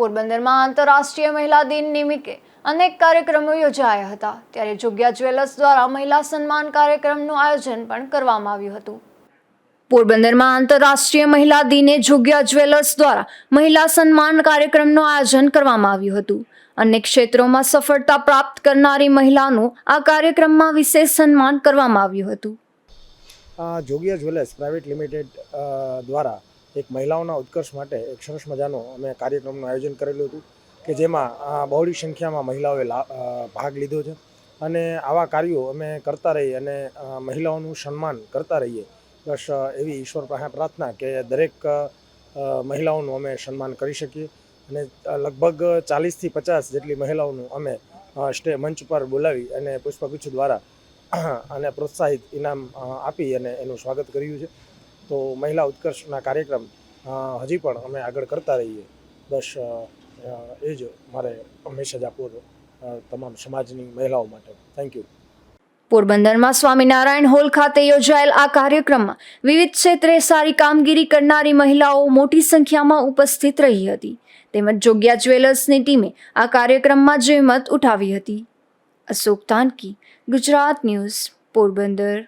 પોરબંદરમાં આંતરરાષ્ટ્રીય મહિલા દિન નિમિત્તે અનેક કાર્યક્રમો યોજાયા હતા. ત્યારે જોગ્યા જ્વેલર્સ દ્વારા મહિલા સન્માન કાર્યક્રમનું આયોજન પણ કરવામાં આવ્યું હતું. પોરબંદરમાં આંતરરાષ્ટ્રીય મહિલા દિને જોગ્યા જ્વેલર્સ દ્વારા મહિલા સન્માન કાર્યક્રમનું આયોજન કરવામાં આવ્યું હતું. અનેક ક્ષેત્રોમાં સફળતા પ્રાપ્ત કરનારી મહિલાનું આ કાર્યક્રમમાં વિશેષ સન્માન કરવામાં આવ્યું હતું. જોગિયા જ્વેલર્સ પ્રાઇવેટ લિમિટેડ દ્વારા એક મહિલાઓના ઉત્કર્ષ માટે એક સરસ મજાનો અમે કાર્યક્રમનું આયોજન કરેલું હતું કે જેમાં બહોળી સંખ્યામાં મહિલાઓએ ભાગ લીધો છે. અને આવા કાર્યો અમે કરતા રહીએ અને મહિલાઓનું સન્માન કરતા રહીએ. બસ એવી ઈશ્વર પાસે પ્રાર્થના કે દરેક મહિલાઓનું અમે સન્માન કરી શકીએ. અને લગભગ ચાલીસથી પચાસ જેટલી મહિલાઓનું અમે સ્ટે, મંચ પર બોલાવી અને પુષ્પગુચ્છ દ્વારા અને પ્રોત્સાહિત ઇનામ આપી અને એનું સ્વાગત કર્યું છે. તો મહિલા ઉત્કર્ષના કાર્યક્રમ હજી પણ અમે આગળ કરતા રહીએ. બસ એ જ મારે મેસેજ આપવો હતો તમામ સમાજની મહિલાઓ માટે. થેન્ક યુ પોરબંદરમાં સ્વામિનારાયણ હોલ ખાતે યોજાયેલ આ કાર્યક્રમમાં વિવિધ ક્ષેત્રે સારી કામગીરી કરનારી મહિલાઓ મોટી સંખ્યામાં ઉપસ્થિત રહી હતી. તેમજ જોગ્યા જ્વેલર્સની ટીમે આ કાર્યક્રમમાં જહેમત ઉઠાવી હતી. અશોક તાનકી, ગુજરાત ન્યૂઝ, પોરબંદર.